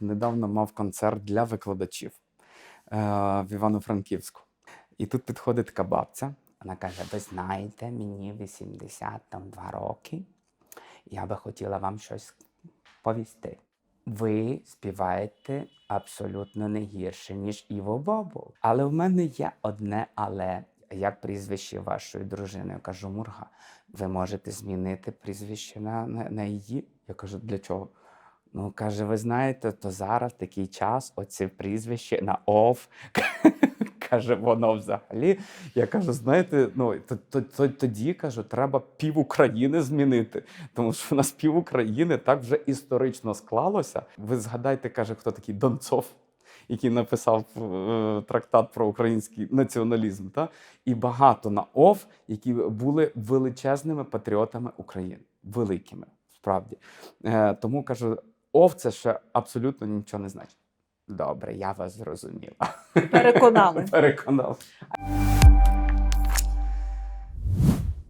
недавно мав концерт для викладачів е, в Івано-Франківську. І тут підходить така бабця. Вона каже: Ви знаєте, мені 82 роки. Я би хотіла вам щось повісти. Ви співаєте абсолютно не гірше, ніж Іво Бобов. Але в мене є одне але. Як прізвище вашої дружини? Я кажу, Мурга, ви можете змінити прізвище на, на, на її? Я кажу, для чого? Ну, каже, ви знаєте, то зараз такий час, оце прізвище на ОФ. Каже, воно взагалі. Я кажу, знаєте, ну то, то, то, тоді кажу, треба пів України змінити. Тому що в нас пів України так вже історично склалося. Ви згадайте, каже, хто такий Донцов, який написав е, трактат про український націоналізм, та? і багато на ОФ, які були величезними патріотами України. Великими, справді. Е, тому кажу, ОФ це ще абсолютно нічого не значить. Добре, я вас зрозуміла. Переконали. Переконав.